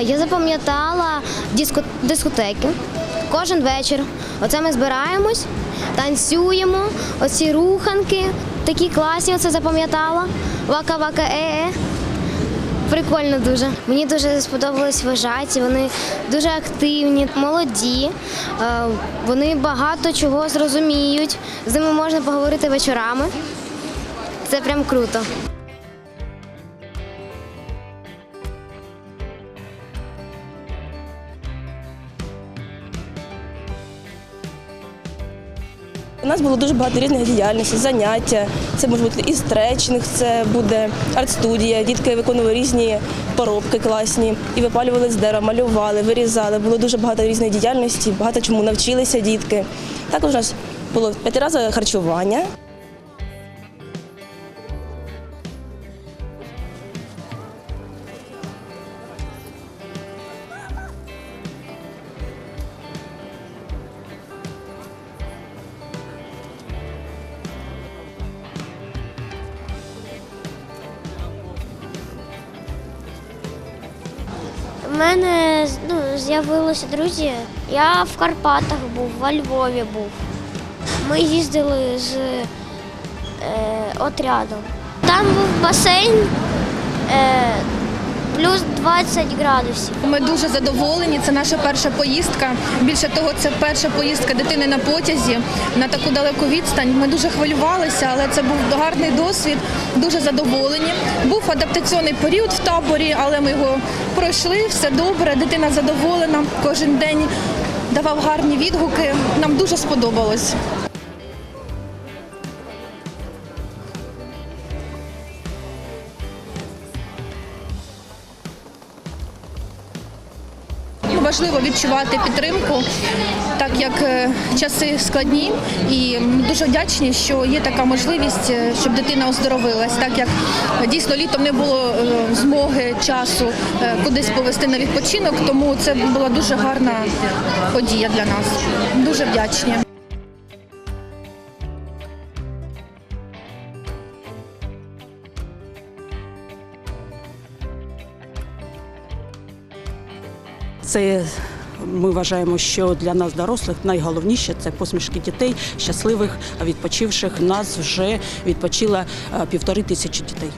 Я запам'ятала дискотеки. Кожен вечір. Оце ми збираємось, танцюємо, оці руханки, такі класні, оце запам'ятала. Вака-вака, е-е. Прикольно дуже. Мені дуже сподобались вожаті, вони дуже активні, молоді, е, вони багато чого зрозуміють. З ними можна поговорити вечорами. Це прям круто. У нас було дуже багато різних діяльностей, заняття. Це може бути і стретчинг, це буде арт-студія. Дітки виконували різні поробки класні і випалювали з дерева, малювали, вирізали. Було дуже багато різної діяльності, багато чому навчилися дітки. Також у нас було п'ятиразове харчування. У мене ну, з'явилися друзі. Я в Карпатах був, во Львові був. Ми їздили з е, отрядом. Там був басейн е, плюс 20 градусів. Ми дуже задоволені. Це наша перша поїздка. Більше того, це перша поїздка дитини на потязі на таку далеку відстань. Ми дуже хвилювалися, але це був гарний досвід. Дуже задоволені. Був адаптаційний період в таборі, але ми його пройшли. Все добре. Дитина задоволена. Кожен день давав гарні відгуки. Нам дуже сподобалось. Важливо відчувати підтримку, так як е, часи складні, і дуже вдячні, що є така можливість, е, щоб дитина оздоровилась, так як дійсно літом не було е, змоги часу кудись повести на відпочинок, тому це була дуже гарна подія для нас. Дуже вдячні. Це ми вважаємо, що для нас, дорослих, найголовніше це посмішки дітей, щасливих, відпочивших. Нас вже відпочило е, півтори тисячі дітей.